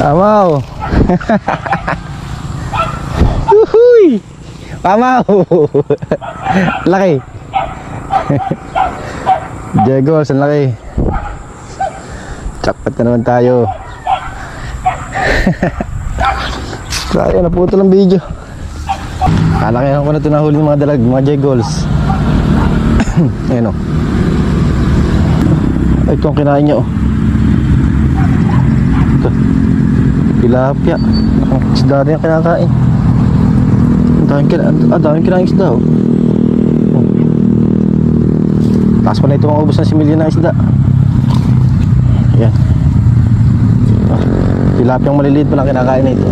Amaw. Uhuy. Amaw. laki. Diego, ang laki. Jackpot na naman tayo. Tayo, naputol ang video. Kalakihan ko na ito nahuli ng mga dalag, mga Jegols. Ayan o. Ay, ito ang kinain niya o. Ito. Tilapia. Ang isda rin ang kinakain. Ang daming kinain, ah, daming kinain isda o. Oh. Taas pa na ito ang ubos ng similya ng isda. Ayan. Ah, Tilapia ang maliliit pa lang kinakain na ito.